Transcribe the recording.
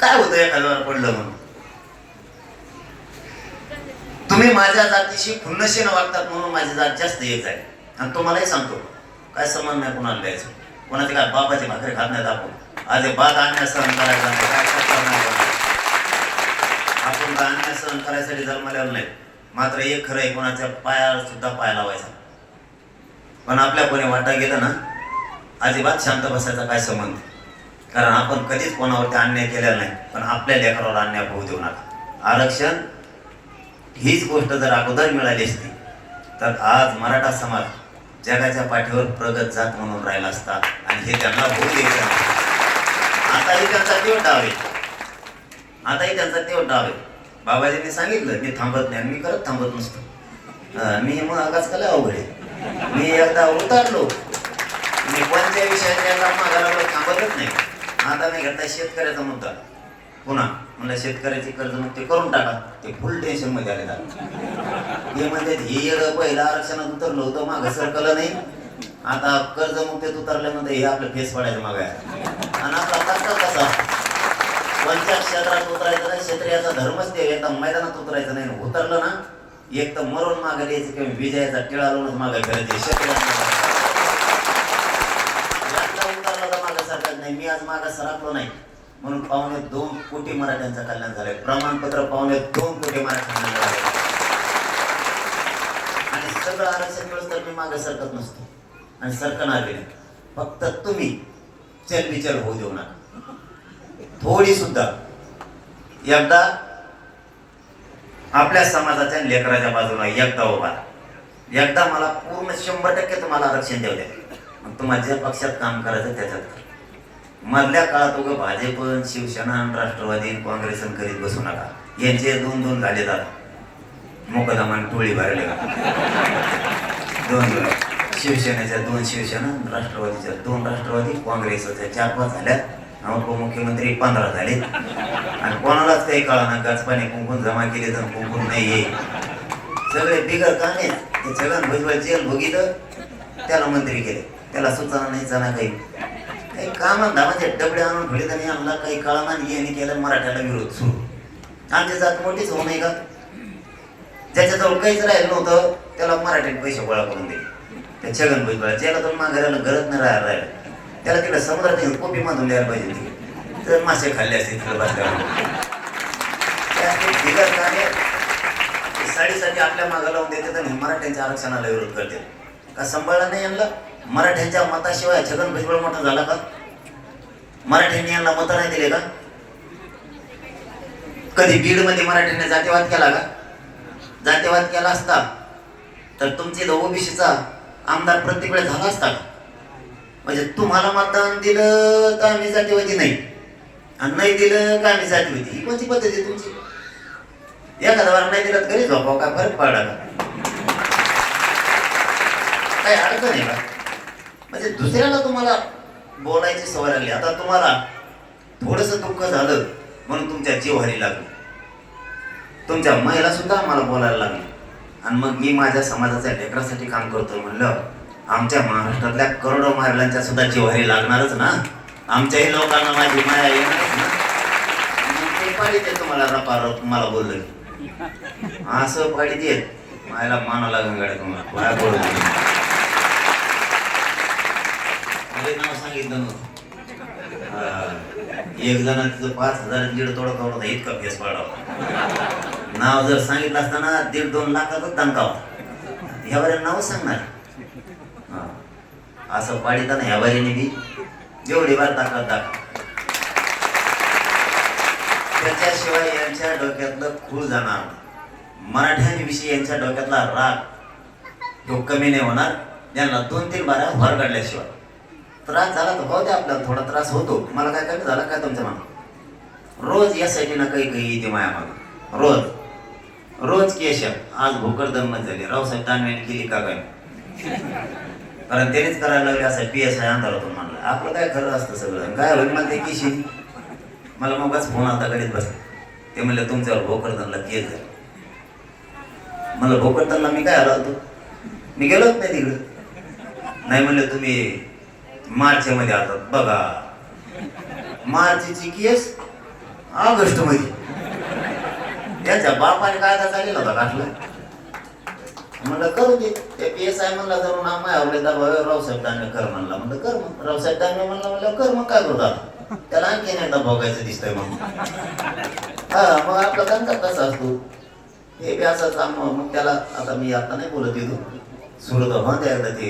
काय होतं एखाद्यावर पडलं म्हणून? तुम्ही माझ्या जातीशी खुन्नशीनं वागतात म्हणून माझी जात जास्त येत आहे. आणि तुम्हालाही सांगतो काय समान नाही कोणाला द्यायचं? कोणाचे काय बाबाची भाकरी खात आपण. आज हे बाद सहन करायचा आपण तर अन्याय सहन करायसाठी जन्मलेलो नाही. मात्र एक खरं आहे कोणाच्या पायावर सुद्धा पाय लावायचा. पण आपल्या कोणी वाटा गेलं ना अजिबात शांत बसायचा काय संबंध? कारण आपण कधीच कोणावरती अन्याय केलेला नाही पण आपल्या लेकरावर अन्याय होऊ देऊ नका. आरक्षण हीच गोष्ट जर अगोदर मिळाली असती तर आज मराठा समाज जगाच्या पाठीवर प्रगत जात म्हणून राहिला असता आणि हे त्यांना होऊ द्यायचं आताही त्यांचा तेव डाव आहे. आताही त्यांचा तेव डाव आहे. बाबाजींनी सांगितलं मी थांबत नाही मी करत थांबत नसतो. मी मग आगाच कला अवघड आहे. मी एकदा उतारलो. मी कोणत्या विषयात त्याला मागायला थांबतच नाही. आता मी घेतला शेतकऱ्याचा मुद्दा पुन्हा म्हणलं शेतकऱ्याची कर्जमुक्ती करून टाका. ते फुल टेन्शनमध्ये आले ते म्हणजे हे येडं पहिलं आरक्षणात उतरलं होतं मागं सरकलं नाही. आता कर्जमुक्तीत उतरल्यामध्ये हे आपलं फेस पडायचं मागे आणि आपला कसा कसा? कोणत्या क्षेत्रात उतरायचं नाही क्षेत्रियाचा धर्मच ते एकदा मैदानात उतरायचं नाही. उतरलं ना एक तर मरून मागे यायचं किंवा विजयाचा टिळा लावूनच मागे फिरायचे. क्षेत्रियाचा एकदा उतरला तर मागे सरकत नाही मी आज मागा सरकलो नाही. म्हणून पावणे दोन कोटी मराठ्यांचं कल्याण झालंय. प्रमाणपत्र पावणे दोन कोटी मराठ्यांना मिळाले आणि सगळं आरक्षण मिळत तर मी मागे सरकत नसतो. आणि सरकणार बी नाही. फक्त तुम्ही चल विचार होऊ देऊ नका. थोडी सुद्धा. एकदा आपल्या समाजाच्या लेकराच्या बाजूला एकदा उभा एकदा मला पूर्ण शंभर टक्के तुम्हाला आरक्षण देऊ द्या. मग तुम्हाला ज्या पक्षात काम करायचं त्याच्यात करा. मधल्या काळात उगं भाजप शिवसेना राष्ट्रवादी काँग्रेस आणि करीत बसू नका. यांचे दोन दोन झाले जातात. मुकदमान टोळी भरले का दोन दोन. शिवसेनेच्या दोन शिवसेना राष्ट्रवादीच्या दोन राष्ट्रवादी काँग्रेसच्या चार पाच झाल्या. आणि उपमुख्यमंत्री पंधरा झाले. आणि कोणालाच काही कळा गाचपाने कुंकून जमा केले तर कुंकून नाही ये सगळे बिगर कामे ते छगन भुजबळ जेल बघितलं त्याला मंत्री केले. त्याला सुचना नाही जाणार काही. काही म्हणता म्हणजे डबडे आणून फळीत आणि आणला काही कळाना आणि केलं मराठ्याला विरोध सुरू. आमची जात मोठीच होऊ नये का? ज्याच्याजवळ काहीच राहिलं नव्हतं त्याला मराठीत पैसे गोळा करून दिले त्या छगन भुजबळ ज्याला तर माघारायला गरज नाही राहायला राहिलं. त्याला तिकडे समुद्रात येऊन कोपी मधून द्यायला पाहिजे ती तर मासे खाल्ले असते तिकडे बसल्यावर साडीसाठी आपल्या मागं लावून देतात आणि मराठ्यांच्या आरक्षणाला विरोध करते का सांभाळला नाही यांना? मराठ्यांच्या मताशिवाय छगन भुजबळ मोठा झाला का? मराठ्यांनी यांना मत नाही दिले का? कधी बीडमध्ये मराठ्यांनी जातीवाद केला का? जातीवाद केला असता तर तुमचे ओबीसीचा आमदार प्रत्येक वेळेस झाला असता का? म्हणजे तुम्हाला मतदान दिलं तर आम्ही जातीवादी नाही? आणि नाही दिलं का आम्ही जातीवादी? ही कोणती पद्धत आहे तुमची? एखादा वार नाही दिलं तरी घरी झोपाव काय फरक पडला का? काही अडचण आहे का? म्हणजे दुसऱ्याला तुम्हाला बोलायची सवय लागली. आता तुम्हाला थोडस दुःख झालं म्हणून तुमच्या जीवारी लागली. तुमच्या महिला सुद्धा आम्हाला बोलायला लागली. आणि मग मी माझ्या समाजाच्या लेकरासाठी काम करतो म्हणलं आमच्या महाराष्ट्रातल्या करोडो महिलांच्या सुद्धा जीवारी लागणारच ना. आमच्याही लोकांना माझी माया येणारच ना. ते पाडी ते तुम्हाला रपा रप मला बोललं. असं पाडी देत मायला माना लागून गाड्या तुम्हाला काय नाव सांगितलं नव्हतं. हा. एक जणांचं पाच हजार दीड तोडा तोडा इतका फेस पडला नाव जर सांगितलं असताना दीड दोन लाखाचा दणका होता. ह्यावर नाव सांगणार. असं पाडिताना ह्यावरीने बी जेवढी बार दाखवत दाखव त्याच्याशिवाय यांच्या डोक्यातलं खूळ जाणार मराठ्यांविषयी यांच्या डोक्यातला राग तो कमी नाही होणार. यांना दोन तीन बारा भर काढल्याशिवाय. त्रास झाला तर होते आपल्याला थोडा त्रास होतो. मला काय कमी झाला काय तुमच्या मागं? रोज या ना काही काही येते माया मागं. रोज. रोज केश आज भोकरदन झाली. रावसाहेब दानवेने केली का काय? कारण त्यानेच करायला लागले असं पी एस आय आंदोलनातून म्हणलं आपलं काय खरं असतं सगळं? काय होईल मला ते किशी? मला मगच फोन आता घडीत बसला. ते म्हणलं तुमच्यावर भोकरदनला केस झालं. मला भोकरदनला मी काय आलो होतो? मी गेलोच नाही तिकडं? नाही म्हणलं तुम्ही मार्च मध्ये आता बघा. मार्चची केस ऑगस्टमध्ये त्याच्या बापाने कायदा चालेल होता काढला म्हणलं करू दे. त्या पी एस आय म्हणला धरून आम्ही आवडले दाबा रावसाहेब दानवे कर म्हणला. म्हणलं कर मग. रावसाहेब दानवे म्हणला म्हणलं कर मग काय करू आता? त्याला आणखीन एकदा भोगायचं दिसतंय मग. हा मग आपला धंदा कसा असतो? हे बी असा काम मग त्याला आता मी आता नाही बोलत येतो सुरत हो एकदा ते.